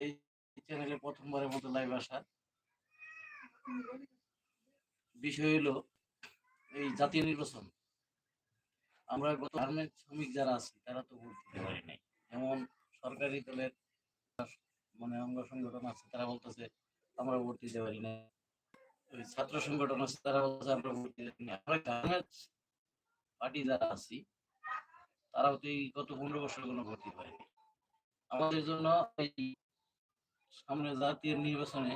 এই চ্যানেলে প্রথমবারের মতো লাইভ আসা। বিষয় হলো, এই জাতীয় নির্বাচন। আমরা গত গার্মেন্ট শ্রমিক যারা আছি, তারা তো ভোট দিতে পারি নাই। যেমন সরকারি দলের মানে অঙ্গ সংগঠন আছে, তারা বলতেছে, আমরা ভোট দিতে পারি না ছাত্র সংগঠন আছে, তারা বলতেছে, আমরা ভোট দিতে পারি না আমরা গার্মেন্টস পার্টি যারা আছি, তারাও তো এই গত পনেরো বছর কোনো ভোট দিতে পারেনি। আমাদের জন্য এই সামনে জাতীয় নির্বাচনে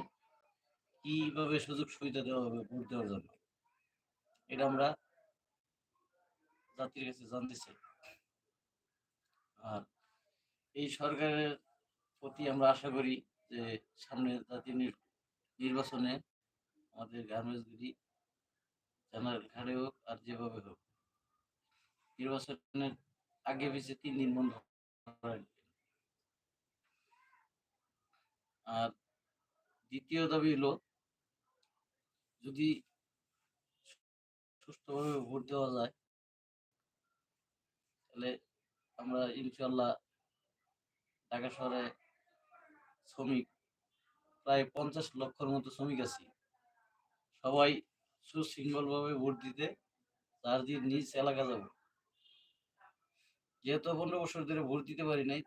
কীভাবে সুযোগ সুবিধা দেওয়া হবে ভোট দেওয়ার জন্য? এটা আমরা জাতির কাছে জানতে চাই। আর এই সরকারের প্রতি আমরা আশা করি যে সামনে জাতীয় নির্বাচনে আমাদের গার্মেন্টসগুলি জানার ঘাড়ে হোক আর যেভাবে হোক, নির্বাচনের আগে পিছিয়ে তিন দিন বন্ধ আর দ্বিতীয় দাবি হলো, যদি সুষ্ঠুভাবে ভোট দেওয়া যায়, তাহলে আমরা ইনশাল্লাহ ঢাকা শহরে শ্রমিক, প্রায় পঞ্চাশ লক্ষর মতো শ্রমিক আছি। সবাই সুশৃঙ্খলভাবে ভোট দিতে তার দিয়ে নিজ এলাকা যাব। যেহেতু পনেরো বছর ধরে ভোট দিতে পারি নাই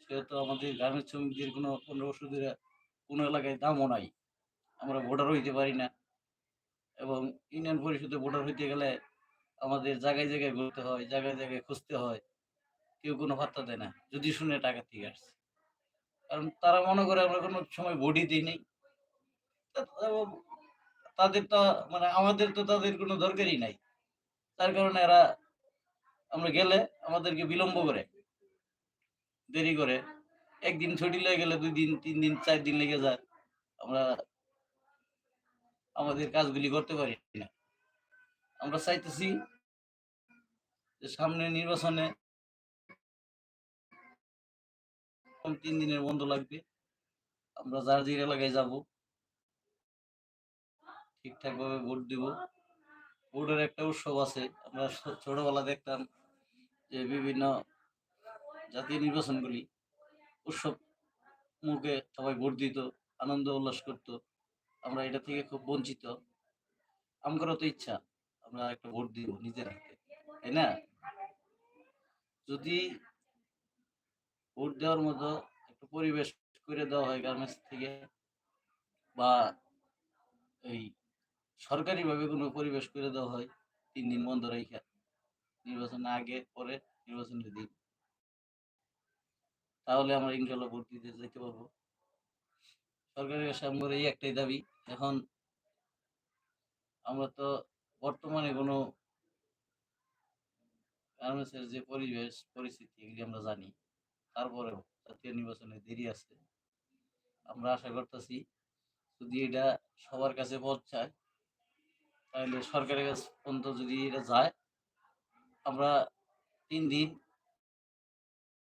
সেহেতু আমাদের গ্রামের শ্রমিকদের কোনো পনেরো বছর ধরে কোনো এলাকায় দামও নাই। আমরা ভোটার হইতে পারি না। এবং ইউনিয়ন পরিষদে ভোটার হইতে গেলে আমাদের জায়গায় জায়গায় ঘুরতে হয়, জায়গায় জায়গায় খুঁজতে হয়। কেউ কোনো ভাত্তা দেয় না, যদি শুনে টাকা থেকে আসছে। কারণ তারা মনে করে আমরা কোনো সময় ভোটই দিই নেই। তাদের তো মানে আমাদের তো তাদের কোনো দরকারই নাই। তার কারণে এরা আমরা গেলে আমাদেরকে বিলম্ব করে। দেরি করে। একদিন ছুটি লেগে গেলে দুই দিন, তিন দিন, চার দিন লেগে যায়। আমরা আমাদের কাজগুলি করতে পারি না। আমরা চাইতেছি যে সামনে নির্বাচনে তিন দিনের বন্ধ লাগবে। আমরা যার যে এলাকায় যাব ঠিকঠাক ভাবে ভোট দিব। ভোটের একটা উৎসব আছে। আমরা ছোটবেলা দেখতাম যে বিভিন্ন জাতীয় নির্বাচনগুলি, উৎসব মুখে সবাই ভোট দিত, আনন্দ উল্লাস করত, আমরা এটা থেকে খুব বঞ্চিত। আমারও তো ইচ্ছা, আমরা একটা ভোট দিব নিজের হাতে, তাই না? যদি ভোট দেওয়ার মতো একটা পরিবেশ করে দেওয়া হয় গার্মেন্টস থেকে, বা এই সরকারিভাবে কোনো পরিবেশ করে দেওয়া হয়, তিন দিন বন্ধ রেখে নির্বাচনের আগে, পরে নির্বাচনের দিন। তাহলে আমরা ইনশাল্লাহ ভোট দিতে যেতে পারব সরকারের কাছে আমার এই একটাই দাবি। এখন আমরা তো বর্তমানে কোনো গার্মেন্টসের যে পরিবেশ, পরিস্থিতি এগুলি আমরা জানি। তারপরেও জাতীয় নির্বাচনে দেরি আছে। আমরা আশা করতেছি যদি এটা সবার কাছে পৌঁছায় তাহলে সরকারের কাছে পর্যন্ত যদি এটা যায়, আমরা তিন দিন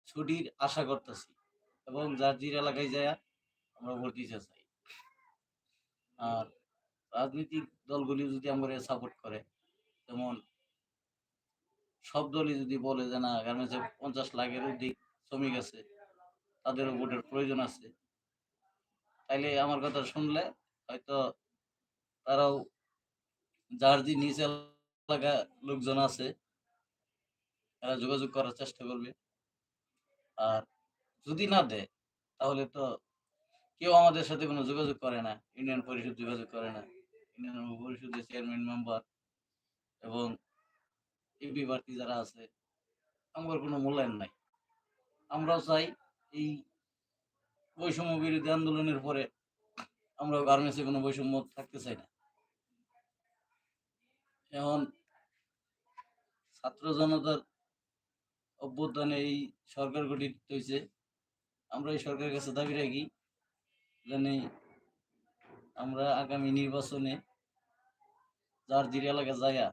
ছুটির আশা করতেছি। এবং যে এলাকায় যায় আমরা ভোট দিতে চাই। আর রাজনৈতিক দলগুলি যদি আমরা সাপোর্ট করে, যেমন সব দলই যদি বলে যে, না, গার্মেন্টসে পঞ্চাশ লাখের অধিক শ্রমিক আছে, তাদেরও ভোটের প্রয়োজন আছে, তাইলে আমার কথা শুনলে হয়তো তারাও যার যে নিচে এলাকা লোকজন আছে, তারা যোগাযোগ করার চেষ্টা করবে। আর যদি না দেয়, তাহলে তো কেউ আমাদের সাথে কোনো যোগাযোগ করে না। ইউনিয়ন পরিষদ যোগাযোগ করে না। ইউনিয়ন পরিষদের চেয়ারম্যান মেম্বার এবং এমপি প্রার্থী যারা আছে, আমার কোনো মূল্যায়ন নাই। আমরাও চাই এই বৈষম্য বিরোধী আন্দোলনের পরে আমরা গার্মেন্টসে কোনো বৈষম্য থাকতে চাই না। এখন ছাত্র জনতার অভ্যুত্থানে এই সরকার গঠিত হয়েছে আমরা এই সরকারের কাছে দাবি রাখি জানি আমরা আগামী নির্বাচনে যার যে এলাকা যায়া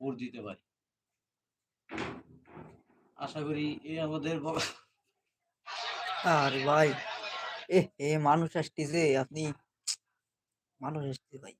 ভোট দিতে পারি। আশা করি এই আমাদের আরে ভাই, এ এ মানুষ আসতেছে, আপনি মানুষ আসছে ভাই।